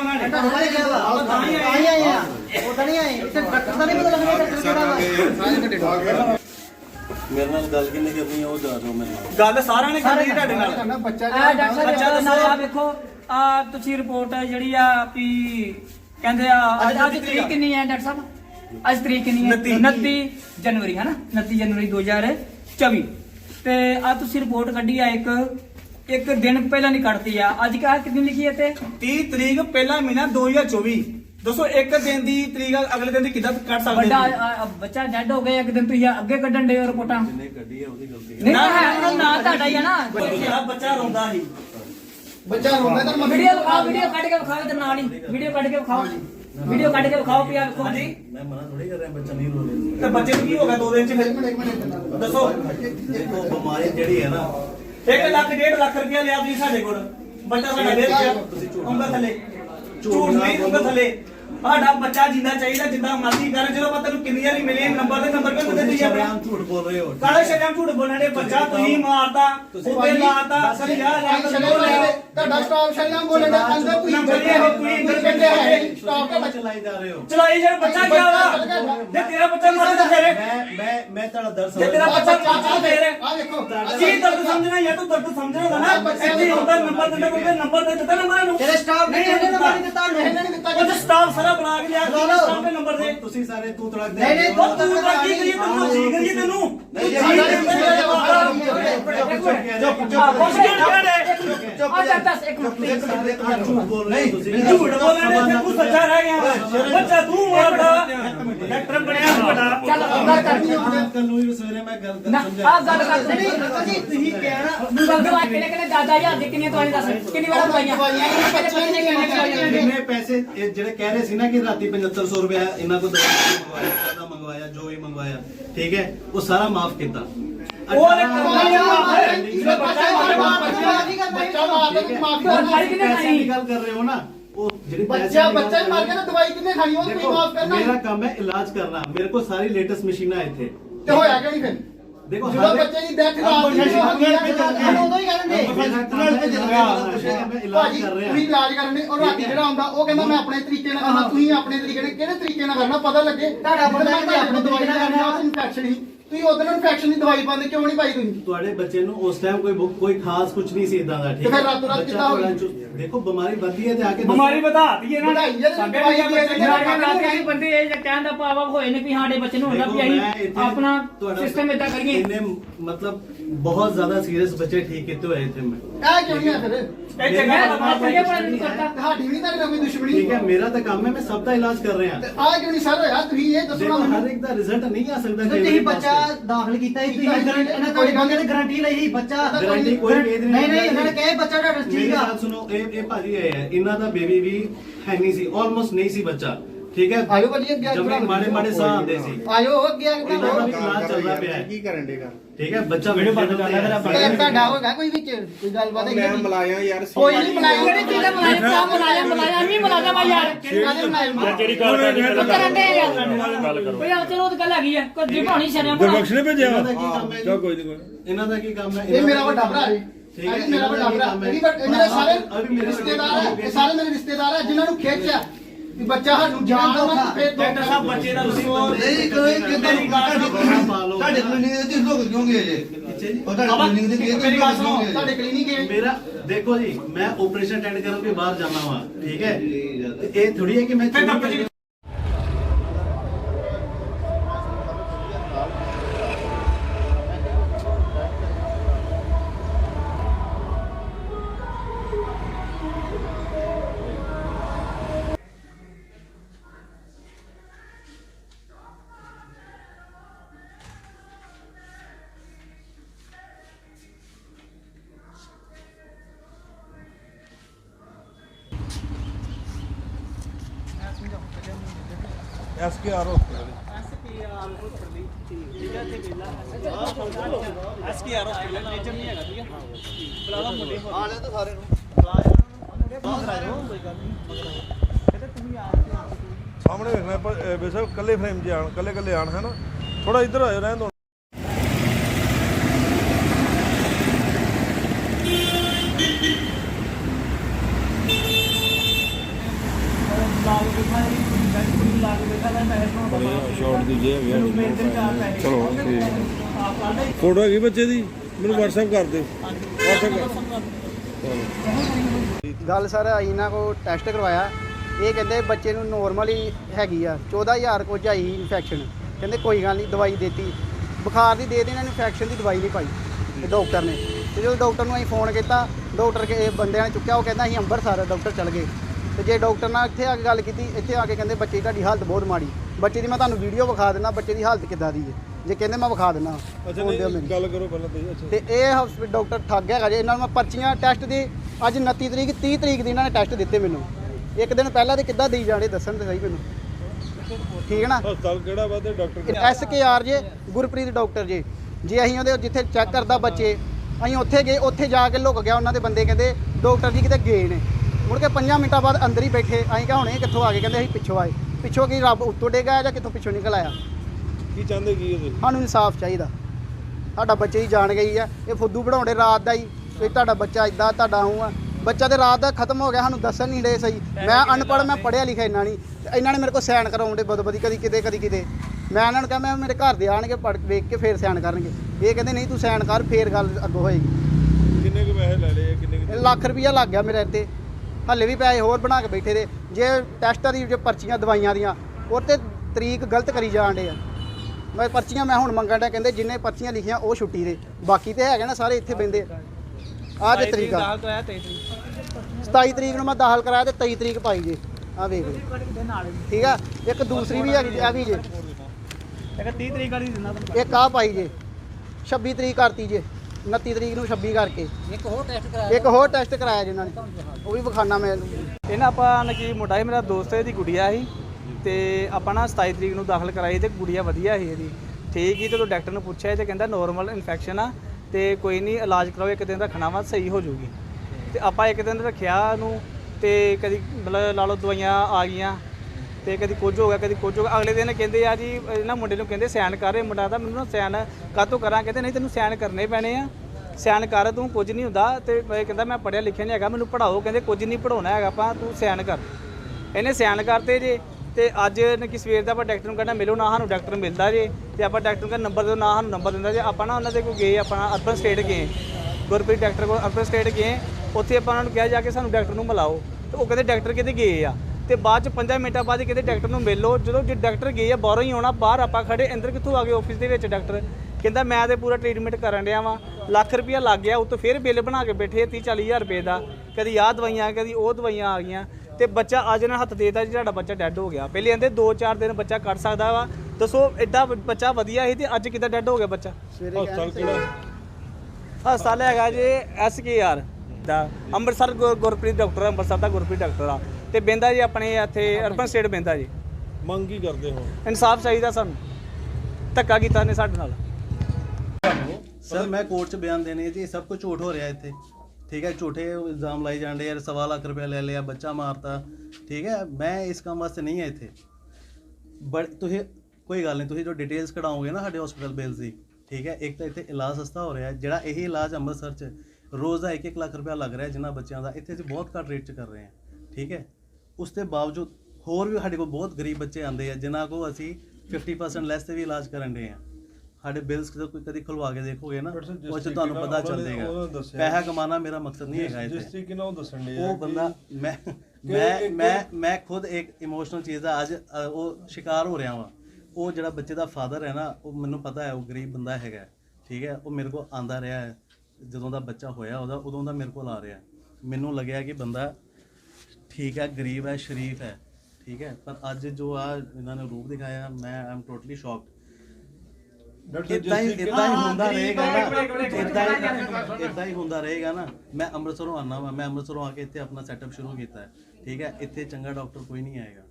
ਉਹਨਾਂ ਨੇ। ਤਾਂ ਹੀ ਗਿਆ ਵਾ। ਤਾਂ ਹੀ ਤਾਂ ਹੀ ਆਏ ਆ। ਉਦਾਂ ਨਹੀਂ ਆਏ। ਇੱਥੇ ਡਾਕਟਰ ਦਾ ਨਹੀਂ ਪਤਾ ਲੱਗਣਾ ਡਾਕਟਰ ਕਿਹੜਾ ਵਾ। ਮੇਰੇ ਨਾਲ ਗੱਲ ਕਿੰਨੇ ਕਰਨੀ ਆ ਉਹ ਦੱਸ ਦਿਓ ਮੈਨੂੰ। ਗੱਲ ਸਾਰਿਆਂ ਨੇ ਕਰਨੀ ਤੁਹਾਡੇ ਨਾਲ। ਆ ਡਾਕਟਰ ਸਾਹਿਬ ਬੱਚਾ ਬੱਚਾ ਦੱਸੋ। ਆ ਵੇਖੋ ਆ ਤੁਸੀਂ ਰਿਪੋਰਟ ਹੈ ਜਿਹੜੀ ਆ ਵੀ ਕਹਿੰਦੇ ਆ ਅੱਜ ਅੱਜ ਤਰੀਕ ਕਿੰਨੀ ਹੈ ਡਾਕਟਰ ਸਾਹਿਬ? ਅੱਜ ਤਰੀਕ ਕਿੰਨੀ ਹੈ 29 29 ਜਨਵਰੀ ਹੈ ਨਾ 29 ਜਨਵਰੀ 2024 ਤੇ ਆ ਤੁਸੀਂ ਰਿਪੋਰਟ ਕੱਢੀ ਆ ਇੱਕ ਇੱਕ ਦਿਨ ਪਹਿਲਾਂ ਨਹੀਂ ਕੱਢਤੀ ਆ। ਅੱਜ ਕਾ ਕਿੰਨੀ ਲਿਖੀ ਹੈ ਤੇ 30 ਤਰੀਕ ਪਹਿਲਾ ਮਹੀਨਾ 2024 ਦੱਸੋ ਇੱਕ ਦਿਨ ਦੀ ਤਰੀਕ ਅਗਲੇ ਦਿਨ ਦੀ ਕਿੱਦਾਂ ਕੱਢ ਸਕਦੇ ਵੱਡਾ ਜੀ? ਆ- ਆ ਬੱਚਾ ਡੈਡ ਹੋ ਗਿਆ ਇੱਕ ਦਿਨ ਤੁਸੀਂ ਅੱਗੇ ਕੱਢਣ ਦੇ ਰਿਪੋਰਟਾਂ। ਜਿਹਨੇ ਕੱਢੀ ਆ ਉਹਦੀ ਗਲਤੀ ਹੈ ਨਹੀਂ ਨਾ ਹੈ ਨਾ ਤੁਹਾਡਾ ਹੀ ਆ ਨਾ। ਬੱਚਾ ਬੱਚਾ ਰੋਂਦਾ ਸੀ ਬੱਚਾ ਰੋਂਦਾ ਤਾਂ ਵੀਡੀਓ ਵਿਖਾਓ ਵੀਡੀਓ ਕੱਢ ਕੇ ਵਿਖਾਓ ਤੇ ਨਾਲ ਹੀ ਵੀਡੀਓ ਕੱਢ ਕੇ ਵਿਖਾਓ। ਵੀਡੀਓ ਕੱਢ ਕੇ ਵਿਖਾਓ ਪਿਆ ਵੇਖੋ ਹਾਂਜੀ ਮੈਂ ਮਨਾ ਥੋੜੀ ਕਰ ਰਿਹਾ ਬੱਚਾ ਨਹੀਂ ਰੋ ਰਿਹਾ। ਤੇ ਬੱਚੇ ਨੂੰ ਕੀ ਹੋ ਗਿਆ ਦੋ ਦਿਨ ਚ? ਫਿਰ ਦੱਸੋ। ਦੇਖੋ ਬਿਮਾਰੀ ਜਿਹੜੀ ਹੈ ਨਾ 1 ਲੱਖ 1.5 ਲੱਖ ਰੁਪਇਆ ਲਿਆ ਤੁਸੀਂ ਸਾਡੇ ਕੋਲ। ਬੱਚਾ ਸਾਡਾ ਵੇਚ ਗਿਆ। ਉਂਗਲ ਥੱਲੇ। ਝੂਠ ਨਹੀਂ ਉਂਗਲ ਥੱਲੇ। ਸਾਡਾ ਬੱਚਾ ਜਿੰਦਾ ਚਾਹੀਦਾ ਜਿੱਦਾਂ ਮਰਜ਼ੀ ਕਰ। ਜਦੋਂ ਮੈਂ ਤੈਨੂੰ ਕਿੰਨੀ ਵਾਰੀ ਮਿਲੇ ਨੰਬਰ ਦੇ ਨੰਬਰ ਕਿਉਂ ਦਿੰਦੇ ਤੁਸੀਂ ਆਪਣਾ ਸ਼ਰਿਆਮ ਝੂਠ ਬੋਲ ਰਹੇ ਹੋ। ਕਾਲੇ ਸ਼ਰਿਆਮ ਝੂਠ ਬੋਲਣ ਦੇ ਬੱਚਾ ਤੁਸੀਂ ਮਾਰਦਾ ਉੱਤੇ ਲਾਤਾ ਸਰਿਆ ਰੰਗ ਬੋਲਿਆ ਤੁਹਾਡਾ ਸਟਾਫ ਸ਼ਰਿਆਮ ਬੋਲਣ ਦਾ ਅੰਦਰ ਤੁਸੀਂ ਨੰਬਰ ਇਹ ਕੋਈ ਅੰਦਰ ਕਹਿੰਦੇ ਹੈ ਸਟਾਪ ਕੇ ਚਲਾਈ ਜਾ ਰਹੇ ਹੋ? ਚਲਾਈ ਜਿਹੜਾ ਬੱਚਾ ਗਿਆ ਵਾ। ਜੇ ਤੇਰਾ ਬੱਚਾ ਮਰ ਤਾਂ ਫੇਰੇ ਮੈਂ ਮੈਂ ਮੈਂ ਤੁਹਾਡਾ ਦਰਦ ਜੇ ਤੇਰਾ ਬੱਚਾ ਤਾਂ ਫੇਰੇ ਆ ਵੇਖੋ ਕੀ ਦਰਦ ਸਮਝਣਾ ਜਾਂ ਤੂੰ ਦਰਦ ਸਮਝਣਾ ਨਾ। ਇੱਥੇ ਹੁੰਦਾ ਨੰਬਰ ਦਿੰਦਾ ਕੋਈ ਨੰਬਰ ਦੇ ਦਿੱਤਾ ਨੰਬਰ ਇਹਨੂੰ ਤੇਰੇ ਸਟਾਫ ਨੇ ਨੰਬਰ ਦਿੱਤਾ। ਦਿੱਤਾ? ਉਹ ਸਟਾਫ ਸਾਰਾ ਬਣਾ ਕੇ ਲਿਆ ਲਓ। ਸਟਾਫ ਦੇ ਨੰਬਰ ਦੇ ਤੁਸੀਂ ਸਾਰੇ ਤੂੰ ਤੜਕ ਦੇ ਨਹੀਂ, ਨਹੀਂ, ਤੂੰ ਤਾਂ ਕੀ ਕਰੀ ਤੈਨੂੰ ਜੀ ਕਰੀ ਤੈਨੂੰ ਨਹੀਂ, ਕਰੀ ਝੂਠ ਬੋਲਣ ਦੇ ਤੂੰ ਸੱਚਾ ਰਹਿ ਗਿਆ ਬੱਚਾ ਤੂੰ ਮਾਰਦਾ ਡਾਕਟਰ ਬਣਿਆ ਬੜਾ ਚੱਲ ਗੱਲ ਕਰਨੀ ਕੱਲ ਨੂੰ ਹੀ ਮੈਂ ਗੱਲ ਨਾ ਕਰ ਆ ਗੱਲ ਕਰ ਨਹੀਂ ਅੰਕਲ ਜੀ ਤੁਸੀਂ ਕਹਿਣਾ ਦਵਾਈ ਦਵਾਈ ਕਿਹਨੇ ਕਿਹਨੇ ਦਾਦਾ ਜੀ ਹੱਥ ਕਿੰਨੀਆਂ ਦਵਾਈਆਂ ਦੱਸ ਕਿੰਨੀ ਵਾਰ ਦਵਾਈਆਂ ਪਹਿਲੇ ਬੱਚੇ ਨੇ ਕਿੰਨੇ ਦਵਾਈਆਂ ਜਿੰਨੇ ਪੈਸੇ ਇਹ ਜਿਹੜੇ ਕਹਿ ਰਹੇ ਸੀ ਨਾ ਕਿ ਰਾਤੀ 7500 ਰੁਪਇਆ ਇਹਨਾਂ ਕੋਲ ਦਵਾਈ ਮੰਗਵਾਇਆ ਕਾਹਦਾ ਮੰਗਵਾਇਆ ਜੋ ਵੀ ਮੰਗਵਾਇਆ ਠੀਕ ਹੈ ਉਹ ਸਾਰਾ ਮਾਫ ਕੀਤਾ ਉਹ ਨੇ ਕਮਾਇਆ ਮਾਫ ਬੱਚਾ ਮਾਰ ਕੇ ਮਾਫੀ ਦਵਾਈ ਕਿੰਨੇ ਪੈਸੇ ਖਾਣੀ ਦੀ ਗੱਲ ਕਰ ਰਹੇ ਹੋ ਨਾ ਉਹ ਜਿਹੜੇ ਪੈਸੇ ਬੱਚਾ ਦੀ ਗੱਲ ਬੱਚਾ ਕਰ ਮਾਰ ਰਹੇ ਕੇ ਹੋ ਤਾਂ ਦਵਾਈ ਕਿੰਨੇ ਖਾਣੀ ਉਹ ਤੁਸੀਂ ਮਾਫ ਕਰਨਾ ਮੇਰਾ ਕੰਮ ਹੈ ਇਲਾਜ ਕਰਨਾ ਤੇ ਹੋਇਆ ਕਿ ਨਹੀਂ ਫਿਰ? ਦੇਖੋ ਜਦੋਂ ਬੱਚੇ ਦੀ ਡੈਥ ਦੀ ਉਦੋਂ ਹੀ ਕਰਨਗੇ ਭਾਜੀ ਤੁਸੀਂ ਇਲਾਜ ਕਰਨੇ ਔਰ ਰਾਤੀ ਜਿਹੜਾ ਆਉਂਦਾ ਉਹ ਕਹਿੰਦਾ ਮੈਂ ਆਪਣੇ ਤਰੀਕੇ ਨਾਲ ਕਰਨਾ ਤੁਸੀਂ ਆਪਣੇ ਤਰੀਕੇ ਨਾਲ ਕਿਹੜੇ ਤਰੀਕੇ ਨਾਲ ਕਰਨਾ? ਪਤਾ ਲੱਗੇ। ਤੁਹਾਡਾ ਬੰਦਾ ਆਪਣੇ ਦਵਾਈ ਨਾਲ ਕਰਨਾ। ਉਹ ਇਨਫੈਕਸ਼ਨ ਹੀ ਤੁਸੀਂ ਉਹਦੇ ਨਾਲ ਇਨਫੈਕਸ਼ਨ ਦੀ ਦਵਾਈ ਪਾਉਂਦੇ ਕਿਉਂ ਨਹੀਂ ਪਾਈ ਤੁਸੀਂ? ਤੁਹਾਡੇ ਬੱਚੇ ਨੂੰ ਉਸ ਟਾਈਮ ਕੋਈ ਬੁ- ਕੋਈ ਖਾਸ ਕੁਝ ਨਹੀਂ ਸੀ ਇਦਾਂ ਦਾ ਠੀਕ ਤੇ ਫਿਰ ਰਾਤੋਂ ਰਾਤ ਬੱਚਾ ਕਿੱਦਾਂ ਹੋ? ਥੋੜ੍ਹਾ ਚੁ- ਦੇਖੋ ਬਿਮਾਰੀ ਵੱਧਦੀ ਹੈ ਤੇ ਆ ਕੇ ਦੱਸੋ। ਬਿਮਾਰੀ ਵਧਾਤੀ ਵਧਾਈ ਨੇ। ਹੈ ਤੇ ਸਾਡੇ ਦਵਾਈ ਵੀ ਦੇ ਦਿੰਦੇ ਬੰਦੇ ਇਹ ਜੇ ਕਹਿਣ ਦਾ ਭਾਵ ਹੋਏ ਨੇ ਵੀ ਸਾਡੇ ਬੱਚੇ ਨੂੰ ਹੁੰਦਾ ਦੇਖੋ, ਵੀ ਮੈਂ ਅਸੀਂ ਇੱਥੇ ਆਪਣਾ ਤੁਹਾਡਾ- ਸਿਸਟਮ ਇਦਾਂ ਕਰੀਏ। ਇੰਨੇ ਮਤਲਬ ਬਹੁਤ ਜ਼ਿਆਦਾ ਸੀਰੀਅਸ ਬੱਚੇ ਠੀਕ ਕੀਤੇ ਹੋਏ ਇੱਥੇ ਮੈਂ। ਇਹ ਕਿਉਂ ਨਹੀਂ ਆ ਫਿਰ? ਇਹ ਚੰਗਾ ਮੈਂ ਚੰਗੇ ਭਲੇ ਨਹੀਂ ਕਰਦਾ ਤੁਹਾਡੀ ਵੀ ਤਾਂ ਕੋਈ ਦੁਸ਼ਮਣੀ। ਠੀਕ ਹੈ ਮੇਰਾ ਤਾਂ ਕੰਮ ਹੈ ਮੈਂ ਸਭ ਦਾ ਇਲਾਜ ਕਰ ਰਿਹਾ। ਤੇ ਆ ਕਿਉਂ ਨਹੀਂ ਸਰ? ਹੋਇਆ ਤੁਸੀਂ ਇਹ ਦੱਸੋ ਦੇਖੋ ਨਾ ਹਰ ਮੈਨੂੰ ਇੱਕ ਦਾ ਰਿਜ਼ਲਟ ਨਹੀਂ ਆ ਸਕਦਾ ਤੇ ਕਈ ਤੁਸੀਂ ਬੱਚਾ। ਦਾਖਲ ਕੀਤਾ ਸੀ ਤੁਸੀਂ ਗਰੰਟੀ ਇਹਨਾਂ ਕੋਈ ਕੋਲ ਗੱਲ ਬੰਦੇ ਨਹੀਂ। ਨੇ ਗਰੰਟੀ ਲਈ ਸੀ ਬੱਚਾ। ਗਾਰੰਟੀ ਕੋਈ ਗਰੰ- ਦੇ ਨਹੀਂ ਨਹੀਂ ਉਹਨਾਂ ਨੇ ਕਹੇ ਬੱਚਾ ਤੁਹਾਡਾ ਮੇਰੀ ਠੀਕ ਆ। ਗੱਲ ਸੁਣੋ ਇਹ ਇਹ ਭਾਜੀ ਇਹ ਹੈ ਇਹਨਾਂ ਦਾ ਬੇਬੀ ਵੀ ਹੈ ਨਹੀਂ ਸੀ ਆਲਮੋਸਟ ਨਹੀਂ ਸੀ ਬੱਚਾ। ਠੀਕ ਹੈ? ਆਇਓ ਭਾਜੀ ਅੱਗੇ ਜਮੇ ਮਾੜੇ ਮਾੜੇ ਸਾਹ ਆਉਂਦੇ ਸੀ। ਆਇਓ ਅੱਗੇ ਕੇ ਇਹਨਾਂ ਦਾ ਵੀ ਇਲਾਜ ਚੱਲਦਾ ਪਿਆ ਹੈ। ਕੀ ਕਰਨ ਦੇ ਕਰ ਠੀਕ ਹੈ? ਬੱਚਾ ਵੀਡੀਓ ਬੰਦ ਕਰ ਲੈ ਤੇ ਤੁਹਾਡਾ ਹੋਗਾ ਕੋਈ ਵਿੱਚ ਕੋਈ ਗੱਲਬਾਤ ਹੈਗੀ ਮੈਂ ਹੈ? ਮਲਾਇਆ ਯਾਰ ਕੋਈ ਨਹੀਂ ਮਲਾਇਆ। ਦਾ ਕਿਆ ਮਲਾਇਆ ਮਲਾਇਆ? ਨਹੀਂ ਮਲਾਇਆ ਮੈਂ ਯਾਰ। ਕਾਹਦੇ ਮਲਾਇਆ ਜਿਹੜੀ ਗੱਲ ਕਰਨੀ? ਉਹ ਕਰਨ ਦੇ ਯਾਰ ਗੱਲ ਕਰੋ। ਕੋਈ ਆ ਚਲੋ ਉਹ ਤਾਂ ਗੱਲ ਹੈਗੀ ਆ। ਕੋਈ ਦਿਖਾਉਣੀ ਸ਼ਰਮ ਗੁਰਬਖਸ਼ ਨੇ ਭੇਜਿਆ ਇਹਨਾਂ ਦਾ ਕੀ ਕੰਮ ਹੈ ਚਾ ਜੀ? ਕੋਈ ਨਹੀਂ ਕੋਈ ਇਹਨਾਂ ਦਾ ਕੀ ਕੰਮ ਹੈ? ਇਹ ਮੇਰਾ ਵੱਡਾ ਭਰਾ ਹੈ ਠੀਕ ਹੈ, ਇਹ ਮੇਰਾ ਵੱਡਾ ਇਹਨਾਂ ਦਾ ਭਰਾ ਕੀ ਇਹ ਕੰਮ ਹੈ? ਵੀ ਮੇਰੇ ਸਾਰੇ ਅਭੀ ਮੇਰੇ ਰਿਸ਼ਤੇਦਾਰ ਹੈ ਇਹ ਸਾਰੇ ਮੇਰੇ ਰਿਸ਼ਤੇਦਾਰ ਹੈ ਜਿਨ੍ਹਾਂ ਨੂੰ ਖਿੱਚ ਆ। ਵੀ ਬੱਚਾ ਸਾਨੂੰ ਜਾਣ ਦੋ ਫੇਰ ਡਾਕਟਰ ਸਾਹਿਬ ਬੱਚੇ ਦਾ ਤੁਸੀਂ ਉਹ ਨਹੀਂ ਕੋਈ ਕਿਦਾਂ ਮੇਰੀ ਗੱਲ ਸੁਣੋ। ਤੁਹਾਡੇ ਕਲੀਨਿਕ ਦੇ ਲੋਕ ਕਿਉਂਗੇ ਜੇ। ਦੇ ਮੇਰੀ ਗੱਲ ਸੁਣੋ, ਸਾਡੇ ਕਲੀਨਿਕ ਹੈ। ਮੇਰਾ ਦੇਖੋ ਜੀ ਮੈਂ ਆਪਰੇਸ਼ਨ ਅਟੈਂਡ ਕਰਨ ਕੇ ਬਾਹਰ ਜਾਣਾ ਵਾ ਠੀਕ ਹੈ? ਤੇ ਇਹ ਥੋੜੀ ਹੈ ਕਿ ਮੈਂ ਫਿਰ doctor ji S K R hospital S K R hospital nature ਨਹੀਂ ਹੈਗਾ ਠੀਕ ਹੈ ਬੁਲਾ ਲਾ ਮੁੰਡੇ ਆ ਲੈ ਤਾਂ ਸਾਰੇ ਨੂੰ ਸਾਹਮਣੇ ਵੇਖਣਾ ਪਰ ਬੇਸ਼ੱਕ ਕੱਲੇ ਫਰੇਮ 'ਚ ਆਣ ਕੱਲੇ ਕੱਲੇ ਆਣ ਹੈ ਨਾ? ਥੋੜਾ ਇੱਧਰ ਆਇਓ ਰਹਿਣ ਦੋ ਸ਼ਾਰਟ ਦੀ ਜੇ ਹੈਗਾ ਚਲੋ, ਠੀਕ ਫੋਟੋ ਹੈਗੀ ਬੱਚੇ ਦੀ? ਮੈਨੂੰ WhatsApp ਕਰ ਦਿਓ WhatsApp ਕਰ। ਗੱਲ ਸਰ, ਅਸੀਂ ਕੋ ਟੈਸਟ ਕਰਵਾਇਆ। ਇਹ ਕਹਿੰਦੇ ਬੱਚੇ ਨੂੰ ਨੋਰਮਲ ਹੀ ਹੈਗੀ ਆ। 14000 ਕੁਝ ਆਈ ਇਨਫੈਕਸ਼ਨ ਕਹਿੰਦੇ ਕੋਈ ਗੱਲ ਨਹੀਂ ਦਵਾਈ ਦੇਤੀ। ਬੁਖਾਰ ਦੀ ਦੇ ਦੇ ਇਨਫੈਕਸ਼ਨ ਦੀ ਦਵਾਈ ਨਹੀਂ ਪਾਈ, ਤੇ ਡਾਕਟਰ ਨੇ। ਤੇ ਜਦੋਂ ਡਾਕਟਰ ਨੂੰ ਅਸੀਂ ਫੋਨ ਕੀਤਾ ਡਾਕਟਰ ਕੇ ਬੰਦਿਆਂ ਨੇ ਚੁੱਕਿਆ, ਉਹ ਕਹਿੰਦਾ ਅਸੀਂ ਅੰਮ੍ਰਿਤਸਰ ਡਾਕਟਰ ਚਲ ਗਏ। ਤੇ ਜੇ ਡਾਕਟਰ ਨਾਲ ਇੱਥੇ ਆ ਕੇ ਗੱਲ ਕੀਤੀ, ਇੱਥੇ ਆ ਕੇ ਕਹਿੰਦੇ ਬੱਚੇ ਦੀ ਤੁਹਾਡੀ ਹਾਲਤ ਬਹੁਤ ਮਾੜੀ। ਬੱਚੇ ਦੀ ਮੈਂ ਤੁਹਾਨੂੰ ਵੀਡੀਓ ਵਿਖਾ ਦਿੰਦਾ ਬੱਚੇ ਦੀ ਹਾਲਤ ਕਿੱਦਾਂ ਦੀ ਹੈ। ਜੇ ਕਹਿੰਦੇ ਮੈਂ ਵਿਖਾ ਦਿੰਦਾ ਅੱਛਾ ਫੋਨ ਦਿਓ ਨਹੀਂ ਮੈਨੂੰ। ਗੱਲ ਕਰੋ ਪਹਿਲਾਂ ਤੁਸੀਂ ਅੱਛਾ। ਤੇ ਇਹ ਹਸਪੀਟਲ ਡਾਕਟਰ ਠੱਗ ਹੈਗਾ ਜੇ ਇਹਨਾਂ ਨੂੰ ਮੈਂ ਪਰਚੀਆਂ ਟੈਸਟ ਦੀ ਅੱਜ 29 ਤਰੀਕ 30 ਤਰੀਕ ਦੀ ਇਹਨਾਂ ਨੇ ਟੈਸਟ ਦਿੱਤੇ ਮੈਨੂੰ। ਇੱਕ ਦਿਨ ਪਹਿਲਾਂ ਤੇ ਕਿੱਦਾਂ ਦੇਈ ਜਾਣੇ ਦੱਸਣ ਤੇ ਸਹੀ ਮੈਨੂੰ। ਠੀਕ ਹੈ ਨਾ? ਹਸਪਤਾਲ ਕਿਹੜਾ ਵਾ ਤੇ ਡਾਕਟਰ ਐਸ ਕੇ ਆਰ ਜੇ ਗੁਰਪ੍ਰੀਤ ਡਾਕਟਰ ਜੇ। ਜੇ ਅਸੀਂ ਉਹਦੇ ਜਿੱਥੇ ਚੈੱਕ ਕਰਦਾ ਬੱਚੇ ਅਸੀਂ ਉੱਥੇ ਗਏ ਉੱਥੇ ਜਾ ਕੇ ਲੁਕ ਗਿਆ ਉਹਨਾਂ ਦੇ ਬੰਦੇ ਕਹਿੰਦੇ ਡਾਕਟਰ ਜੀ ਕਿਤੇ ਗਏ ਨੇ। ਮੁੜ ਕੇ 5 ਮਿੰਟਾਂ ਬਾਅਦ ਅੰਦਰ ਹੀ ਬੈਠੇ ਅਸੀਂ ਕਿਹਾ ਹੁਣੇ ਕਿੱਥੋਂ ਆ ਗਏ? ਕਹਿੰਦੇ ਅਸੀਂ ਪਿੱਛੋਂ ਆਏ। ਪਿੱਛੋਂ ਕੀ ਰੱਬ ਉੱਤੋਂ ਡੇਗਾ ਜਾਂ ਕਿੱਥੋਂ ਪਿੱਛੋਂ ਨਿਕਲ ਆਇਆ? ਕੀ ਚਾਹੁੰਦੇ ਕੀ ਉਹਦੇ ਸਾਨੂੰ ਇਨਸਾਫ ਚਾਹੀਦਾ। ਸਾਡਾ ਬੱਚੇ ਹੀ ਜਾਣ ਗਈ ਆ। ਇਹ ਫੁੱਦੂ ਬਣਾਉਂਦੇ ਰਾਤ ਦਾ ਹੀ। ਵੀ ਤੁਹਾਡਾ ਬੱਚਾ ਇਦਾਂ ਤੁਹਾਡਾ ਹੂੰ ਆ। ਬੱਚਾ ਤੇ ਰਾਤ ਦਾ ਖਤਮ ਹੋ ਗਿਆ ਸਾਨੂੰ ਦੱਸਣ ਨਹੀਂ ਡੇ ਸਹੀ। ਮੈਂ ਅਨਪੜ੍ਹ ਮੈਂ ਪੜ੍ਹਿਆ ਲਿਖਿਆ ਇੰਨਾ ਨਹੀਂ। ਇਹਨਾਂ ਨੇ ਮੇਰੇ ਕੋਲ ਸਾਈਨ ਕਰਾਉਂਦੇ ਬਦਬਦੀ ਕਦੀ ਕਿਤੇ ਕਦੀ ਕਿਤੇ। ਮੈਂ ਇਹਨਾਂ ਨੂੰ ਕਿਹਾ ਮੈਂ ਮੇਰੇ ਘਰ ਦੇ ਆਣਗੇ ਪੜ੍ਹ ਵੇਖ ਕੇ ਫੇਰ ਸਾਈਨ ਕਰਨਗੇ। ਇਹ ਕਹਿੰਦੇ ਨਹੀਂ ਤੂੰ ਸਾਈਨ ਕਰ ਫੇਰ ਗੱਲ ਅੱਗੋਂ ਹੋਏਗੀ। ਕਿੰਨੇ ਕੁ ਪੈਸੇ ਲੈ ਲਏ ਕਿੰਨੇ ਕੁ ਇਹ ਲੱਖ ਰੁਪਈਆ ਲੱਗ ਗਿਆ ਮੇਰੇ ਇੱਥੇ ਹੱਲੇ ਵੀ ਪੈਸੇ ਹੋਰ ਬਣਾ ਕੇ ਬੈਠੇ ਦੇ ਜੇ ਟੈਸਟਾਂ ਦੀ ਜੇ ਪਰਚੀਆਂ ਦਵਾਈਆਂ ਦੀਆਂ ਉਹ ਤੇ ਤਰੀਕ ਗਲਤ ਕਰੀ ਜਾਣ ਡੇ ਆ। ਮੈਂ ਪਰਚੀਆਂ ਮੈਂ ਹੁਣ ਮੰਗਣ ਡਿਆ ਕਹਿੰਦੇ ਜਿੰਨੇ ਪਰਚੀਆਂ ਲਿਖੀਆਂ ਉਹ ਛੁੱਟੀ ਦੇ। ਬਾਕੀ ਤੇ ਹੈਗੇ ਨਾ ਸਾਰੇ ਇੱਥੇ ਬੈੰਦੇ। ਆਹ ਜੇ ਤਰੀਕ ਆ। 27 ਤਰੀਕ। ਨੂੰ ਮੈਂ ਦਾਖਲ ਕਰਾਇਆ ਤੇ 23 ਤਰੀਕ ਪਾਈ ਜੇ। ਆਹ ਵੇਖ ਲਓ। ਠੀਕ ਆ? ਇੱਕ ਦੂਸਰੀ ਵੀ ਹੈਗੀ ਆ ਵੀ ਜੇ। ਇੱਕ 30 ਤਰੀਕ ਵਾਲੀ ਦਿੰਦਾ ਇੱਕ ਆ ਪਾਈ ਜੇ। 26 ਤਰੀਕ ਕਰਤੀ ਜੇ। 29 ਤਰੀਕ ਨੂੰ 26 ਕਰਕੇ। ਇੱਕ ਹੋਰ ਟੈਸਟ ਕਰਾਇਆ ਇੱਕ ਹੋਰ ਟੈਸਟ ਕਰਾਇਆ ਜਿਨ੍ਹਾਂ ਨੇ। ਉਹ ਵੀ ਵਿਖਾਣਾ ਮੈਂ ਇਹ ਨਾ ਆਪਾਂ ਨਕੀ ਮੁੰਡਾ ਸੀ ਮੇਰਾ ਦੋਸਤ ਹੈ, ਇਹਦੀ ਗੁੜੀਆ ਸੀ। ਤੇ ਆਪਾਂ ਨਾ 27 ਤਰੀਕ ਨੂੰ ਦਾਖਲ ਕਰਾਈ ਤੇ ਗੁੜੀਆ ਵਧੀਆ ਸੀ ਇਹਦੀ। ਠੀਕ ਹੀ ਜਦੋਂ ਡਾਕਟਰ ਨੂੰ ਪੁੱਛਿਆ ਤੇ ਕਹਿੰਦਾ ਨੋਰਮਲ ਇਨਫੈਕਸ਼ਨ ਆ ਤੇ ਕੋਈ ਨਹੀਂ ਇਲਾਜ ਕਰਾਓ ਇੱਕ ਦਿਨ ਰੱਖਣਾ ਵਾ ਸਹੀ ਹੋ ਜਾਊਗੀ। ਤੇ ਆਪਾਂ ਇੱਕ ਦਿਨ ਰੱਖਿਆ ਨੂੰ ਤੇ ਕਦੀ ਮਤਲਬ ਲਾ ਲਓ ਦਵਾਈਆਂ ਆ ਗਈਆਂ। ਤੇ ਕਦੀ ਕੁਝ ਹੋ ਗਿਆ, ਕਦੀ ਕੁਝ ਹੋ ਗਿਆ। ਅਗਲੇ ਦਿਨ ਕਹਿੰਦੇ ਆ ਜੀ, ਇਹਨਾਂ ਮੁੰਡੇ ਨੂੰ ਕਹਿੰਦੇ ਸਾਈਨ ਕਰ ਇਹ ਮੁੰਡਾ ਦਾ ਮੈਨੂੰ ਨਾ ਸਾਈਨ ਕਾਹਤੋਂ ਕਰਾਂ? ਕਹਿੰਦੇ, ਨਹੀਂ, ਤੈਨੂੰ ਸਾਈਨ ਕਰਨੇ ਪੈਣੇ ਆ। ਸਾਈਨ ਕਰ, ਤੂੰ ਕੁਝ ਨਹੀਂ ਹੁੰਦਾ ਤੇ ਇਹ ਕਹਿੰਦਾ, ਮੈਂ ਪੜਿਆ ਲਿਖਿਆ ਨਹੀਂ ਹੈਗਾ, ਮੈਨੂੰ ਪੜਾਓ ਕਹਿੰਦੇ, ਕੁਝ ਨਹੀਂ ਪੜਾਉਣਾ ਹੈਗਾ ਆਪਾਂ, ਤੂੰ ਸਾਈਨ ਕਰ। ਇਹਨੇ ਸਾਈਨ ਕਰਤੇ ਜੇ, ਤੇ ਅੱਜ ਨੇ ਕਿ ਸਵੇਰ ਦਾ ਆਪਾਂ ਡਾਕਟਰ ਨੂੰ ਕਹਿੰਦਾ, ਮਿਲੋ, ਨਾ ਸਾਨੂੰ ਡਾਕਟਰ ਮਿਲਦਾ ਜੇ। ਤੇ ਆਪਾਂ ਡਾਕਟਰ ਨੂੰ ਕਹਿੰਦਾ, ਨੰਬਰ ਦਿਓ, ਨਾ ਸਾਨੂੰ ਨੰਬਰ ਦਿੰਦਾ ਜੇ। ਆਪਾਂ ਨਾ ਉਹਨਾਂ ਦੇ ਕੋਲ ਗਏ, ਆਪਾਂ ਅਰਬਨ ਸਟੇਟ ਗਏ। ਗੁਰਪ੍ਰੀਤ ਡਾਕਟਰ ਕੋਲ ਅਰਬਨ ਸਟੇਟ ਗਏ। ਉੱਥੇ ਆਪਾਂ ਉਹਨਾਂ ਨੂੰ ਕਿਹਾ, ਜਾ ਕੇ ਸਾਨੂੰ ਡਾਕਟਰ ਨੂੰ ਮਿਲਾਓ। ਤੇ ਉਹ ਕਹਿੰਦੇ, ਡਾਕਟਰ ਕਿਤੇ ਗਏ ਆ। ਤੇ ਬਾਅਦ ਚ 5 ਮਿੰਟਾਂ ਬਾਅਦ ਕਿਤੇ ਡਾਕਟਰ ਨੂੰ ਮਿਲ ਲਓ। ਜਦੋਂ ਜੇ ਡਾਕਟਰ ਗਏ ਆ ਬਾਹਰੋਂ ਹੀ ਆਉਣਾ ਬਾਹਰ ਆਪਾਂ ਖੜੇ ਅੰਦਰ ਕਿੱਥੋਂ ਆ ਗਏ ਆਫਿਸ ਦੇ ਵਿੱਚ ਡਾਕਟਰ? ਕਹਿੰਦਾ ਮੈਂ ਤੇ ਪੂਰਾ ਟ੍ਰੀਟਮੈਂਟ ਕਰਨ ਡਿਆ ਵਾਂ। ਲੱਖ ਰੁਪਇਆ ਲੱਗ ਗਿਆ ਉੱਤੋਂ ਫਿਰ ਬਿੱਲ ਬਣਾ ਕੇ ਬੈਠੇ 30 40000 ਰੁਪਏ ਦਾ। ਕਦੀ ਆਹ ਦਵਾਈਆਂ ਕਦੀ ਉਹ ਦਵਾਈਆਂ ਆ ਗਈਆਂ। ਤੇ ਬੱਚਾ ਅੱਜ ਨਾਲ ਹੱਥ ਦੇਤਾ ਜੀ ਤੁਹਾਡਾ ਬੱਚਾ ਡੈੱਡ ਹੋ ਗਿਆ। ਪਹਿਲੇ ਕਹਿੰਦੇ 2-4 ਦਿਨ ਬੱਚਾ ਕੱਢ ਸਕਦਾ ਵਾ। ਦੱਸੋ ਐਡਾ ਬੱਚਾ ਵਧੀਆ ਸੀ ਤੇ ਅੱਜ ਕਿੱਦਾਂ ਡੈੱਡ ਹੋ ਗਿਆ ਬੱਚਾ? ਹਸਪਤਾਲ ਕਿਹੜਾ? ਹਸਪਤਾਲ ਹੈਗਾ ਜੇ ਐਸਕੇਆਰ ਦਾ। ਅੰਮ੍ਰਿਤਸਰ ਗੁਰ- ਗੁਰਪ੍ਰੀਤ ਡਾਕਟਰ ਆ, ਅੰਮ੍ਰਿਤਸਰ ਦਾ ਗੁਰਪ੍ਰੀਤ ਡਾਕਟਰ ਆ। ਤੇ ਬਹਿੰਦਾ ਜੀ ਆਪਣੇ ਇੱਥੇ ਅਰਬਨ ਸਟੇਟ ਬਹਿੰਦਾ ਜੀ। ਮੰਗ ਕੀ ਕਰਦੇ ਹੋ? ਇਨਸਾਫ ਚਾਹੀਦਾ ਸਾਨੂੰ। ਧੱਕਾ ਕੀਤਾ ਨੇ ਸਾਡੇ ਨਾਲ। ਸਰ ਮੈਂ ਕੋਰਟ 'ਚ ਬਿਆਨ ਦੇਣੇ ਜੀ ਇਹ ਸਭ ਕੁਝ ਝੂਠ ਹੋ ਰਿਹਾ ਇੱਥੇ। ਠੀਕ ਹੈ ਝੂਠੇ ਇਲਜ਼ਾਮ ਲਾਈ ਜਾਂਦੇ ਯਾਰ ਸਵਾ ਲੱਖ ਰੁਪਏ ਲੈ ਲਿਆ ਬੱਚਾ ਮਾਰਤਾ। ਠੀਕ ਹੈ ਮੈਂ ਇਸ ਕੰਮ ਵਾਸਤੇ ਨਹੀਂ ਹੈ ਇੱਥੇ। ਬਟ ਤੁਸੀਂ ਕੋਈ ਗੱਲ ਨਹੀਂ ਤੁਸੀਂ ਜੋ ਡਿਟੇਲਸ ਕਢਾਓਗੇ ਨਾ ਸਾਡੇ ਹਸਪੀਟਲ ਬਿਲਸ ਦੀ ਠੀਕ ਹੈ ਇੱਕ ਤਾਂ ਇੱਥੇ ਇਲਾਜ ਸਸਤਾ ਹੋ ਰਿਹਾ ਜਿਹੜਾ ਇਹੀ ਇਲਾਜ ਅੰਮ੍ਰਿਤਸਰ 'ਚ ਰੋਜ਼ ਦਾ 1-1 ਲੱਖ ਰੁਪਏ ਲੱਗ ਰਿਹਾ ਜਿਨ੍ਹਾਂ ਬੱਚਿਆਂ ਦਾ ਇੱਥੇ ਅਸੀਂ ਬਹੁਤ ਘੱਟ ਰੇਟ 'ਚ ਕਰ ਰਹੇ ਹਾਂ। ਠੀਕ ਹੈ ਉਸ ਦੇ ਬਾਵਜੂਦ ਹੋਰ ਵੀ ਸਾਡੇ ਕੋਲ ਬਹੁਤ ਗਰੀਬ ਬੱਚੇ ਆਉਂਦੇ ਆ ਜਿਨ੍ਹਾਂ ਕੋ ਅਸੀਂ 50% ਲੈਸ ਤੇ ਵੀ ਇਲਾਜ ਕਰਨ ਦੇ ਆ। ਸਾਡੇ ਬਿਲਸ ਜਦੋਂ ਕੋਈ ਕਦੀ ਖੁਲਵਾ ਕੇ ਦੇਖੋਗੇ ਨਾ ਜਿਸ ਉਹ 'ਚ ਤੁਹਾਨੂੰ ਪਤਾ ਚੱਲ ਜਾਏਗਾ ਪੈਸਾ ਕਮਾਉਣਾ ਮੇਰਾ ਮਕਸਦ ਨਹੀਂ ਹੈਗਾ ਜਿਸ ਇੱਥੇ ਤਰੀਕੇ ਨਾਲ ਉਹ ਦੱਸਣ ਦੇ ਉਹ ਬੰਦਾ ਮੈਂ ਮੈਂ ਮੈਂ ਮੈਂ ਖੁਦ ਇੱਕ ਇਮੋਸ਼ਨਲ ਚੀਜ਼ ਦਾ ਅੱਜ ਉਹ ਸ਼ਿਕਾਰ ਹੋ ਰਿਹਾ ਵਾਂ। ਉਹ ਜਿਹੜਾ ਬੱਚੇ ਦਾ ਫਾਦਰ ਹੈ ਨਾ ਉਹ ਮੈਨੂੰ ਪਤਾ ਹੈ ਉਹ ਗਰੀਬ ਬੰਦਾ ਹੈਗਾ। ਠੀਕ ਹੈ ਉਹ ਮੇਰੇ ਕੋਲ ਆਂਦਾ ਰਿਹਾ ਹੈ। ਜਦੋਂ ਦਾ ਬੱਚਾ ਹੋਇਆ ਉਹਦਾ ਉਦੋਂ ਦਾ ਮੇਰੇ ਕੋਲ ਆ ਰਿਹਾ ਮੈਨੂੰ ਲੱਗਿਆ ਕਿ ਬੰਦਾ ਠੀਕ ਹੈ ਗਰੀਬ ਹੈ ਸ਼ਰੀਫ ਹੈ ਠੀਕ ਹੈ। ਪਰ ਅੱਜ ਜੋ ਆ ਇਹਨਾਂ ਨੇ ਰੂਪ ਦਿਖਾਇਆ ਮੈਂ ਆਮ ਟੋਟਲੀ ਸ਼ੌਕਡ ਇਦਾਂ ਹੀ ਇਦਾਂ ਹੀ ਹੁੰਦਾ ਰਹੇਗਾ ਨਾ। ਇਦਾਂ ਹੀ ਇਦਾਂ ਹੀ ਹੁੰਦਾ ਰਹੇਗਾ ਨਾ। ਮੈਂ ਅੰਮ੍ਰਿਤਸਰੋਂ ਆਨਾ ਵਾ। ਮੈਂ ਅੰਮ੍ਰਿਤਸਰੋਂ ਆ ਕੇ ਇੱਥੇ ਆਪਣਾ ਸੈਟਅਪ ਸ਼ੁਰੂ ਕੀਤਾ ਹੈ। ਠੀਕ ਹੈ ਇੱਥੇ ਚੰਗਾ ਡਾਕਟਰ ਕੋਈ ਨਹੀਂ ਆਏਗਾ।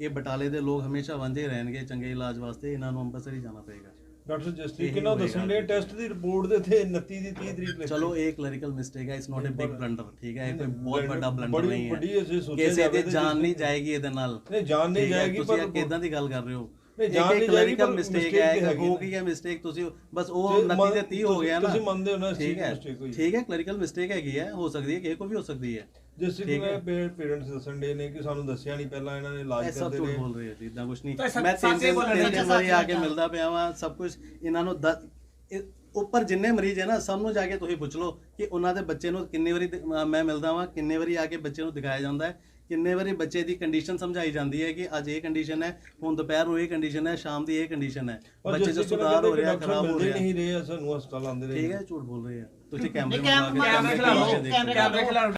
ਇਹ ਬਟਾਲੇ ਦੇ ਲੋਕ ਹਮੇਸ਼ਾ ਵਾਂਝੇ ਰਹਿਣਗੇ ਚੰਗੇ ਇਲਾਜ ਵਾਸਤੇ ਇਹਨਾਂ ਨੂੰ ਅੰਮ੍ਰਿਤਸਰ ਹੀ ਜਾਣਾ ਪਏਗਾ। ਡਾਕਟਰ ਜਿਸ ਤਰੀਕੇ ਨਾਲ ਦੱਸਣ ਦੇ ਟੈਸਟ ਦੀ ਰਿਪੋਰਟ ਦੇ ਤੇ 29 ਦੀ 30 ਤਰੀਕ ਲਿਖੀ। ਚਲੋ ਇਹ ਕਲੈਰੀਕਲ ਮਿਸਟੇਕ ਹੈ it's not a big blunder ਠੀਕ ਹੈ ਇਹ ਕੋਈ ਬਹੁਤ ਵੱਡਾ ਬਲੰਡਰ ਬੜੀ- ਨਹੀਂ ਵੱਡੀ ਹੈ ਅਸੀਂ ਸੋਚਿਆ ਕਿਸੇ ਦੀ ਜਾਨ ਨਹੀਂ ਜਾਏਗੀ ਇਹਦੇ ਨਾਲ। ਨਹੀਂ ਜਾਨ ਨਹੀਂ ਜਾਏਗੀ ਤੁਸੀਂ ਪਰ ਕਿਦਾਂ ਦੀ ਗੱਲ ਕਰ ਰਹੇ ਹੋ? ਨਹੀਂ, ਜਾਨ ਨਹੀਂ ਜਾਏਗੀ, ਪਰ ਮਿਸਟੇਕ ਹੈ ਹੋ। ਗਈ ਹੈ ਮਿਸਟੇਕ ਤੁਸੀਂ ਬਸ ਉਹ ਜੇ 29 ਮੰਨ- ਤੇ 30 ਹੋ ਗਿਆ ਨਾ। ਤੁਸੀਂ ਮੰਨਦੇ ਹੋ ਨਾ ਠੀਕ ਹੈ। ਠੀਕ ਹੈ ਕਲੈਰੀਕਲ ਮਿਸਟੇਕ ਹੈਗੀ ਹੈ ਹੋ ਸਕਦੀ ਹੈ ਕਿਸੇ ਕੋ ਵੀ ਹੋ ਸਕਦੀ ਹੈ। ਜਿਸ ਕਿ ਹੈ। ਪੇਰੈਂਟਸ ਦੱਸਣ ਦੇ ਨੇ ਕਿ ਸਾਨੂੰ ਦੱਸਿਆ ਨਹੀਂ ਪਹਿਲਾਂ ਇਹਨਾਂ ਨੇ ਇਲਾਜ ਇਹ ਸਭ ਕਰਦੇ ਝੂਠ ਨੇ ਬੋਲ ਰਹੇ ਆ ਜੀ ਇਦਾਂ ਕੁਝ ਨਹੀਂ ਤਾਂ ਸੱਚ- ਮੈਂ ਤਿੰਨ ਬੋਲਣਾ ਤਿੰਨ ਚਾਹੀਦਾ, ਦਿਨ ਵਾਰੀ ਆ ਕੇ ਮਿਲਦਾ ਪਿਆ ਵਾਂ ਸਭ ਕੁਝ ਇਹਨਾਂ ਨੂੰ ਦ- ਇਹ ਉੱਪਰ ਜਿੰਨੇ ਮਰੀਜ਼ ਹੈ ਨਾ ਸਭ ਨੂੰ ਜਾ ਕੇ ਤੁਸੀਂ ਪੁੱਛ ਲਓ ਕਿ ਉਹਨਾਂ ਦੇ ਬੱਚੇ ਨੂੰ ਕਿੰਨੇ ਵਾਰੀ ਦ- ਅਹ ਮੈਂ ਮਿਲਦਾ ਵਾਂ ਕਿੰਨੇ ਵਾਰੀ ਆ ਕੇ ਬੱਚੇ ਨੂੰ ਦਿਖਾਇਆ ਜਾਂਦਾ ਹੈ ਕਿੰਨੇ ਵਾਰੀ ਬੱਚੇ ਦੀ ਕੰਡੀਸ਼ਨ ਸਮਝਾਈ ਜਾਂਦੀ ਹੈ ਕਿ ਅੱਜ ਇਹ ਕੰਡੀਸ਼ਨ ਹੈ ਹੁਣ ਦੁਪਹਿਰ ਨੂੰ ਇਹ ਕੰਡੀਸ਼ਨ ਹੈ ਸ਼ਾਮ ਦੀ ਇਹ ਕੰਡੀਸ਼ਨ ਹੈ ਔਰ ਬੱਚੇ ਜਿਸ ਸੁਧਾਰ ਹੋ ਰਿਹਾ ਡਾਕਟਰ ਖਰਾਬ ਹੋ ਮਿਲਦੇ ਰਿਹਾ ਨਹੀਂ ਰਹੇ ਸਾਨੂੰ ਹਸਪਤਾਲ ਆਉਂਦੇ ਰਹੇ ਠੀਕ ਹੈ ਝੂਠ ਬੋਲ ਰਹੇ ਆ ਤੁਸੀਂ ਕੈਮਰੇ ਖਿਲਾਓ, ਕੈਮਰੇ ਹੋ। ਖਿਲਾਓ।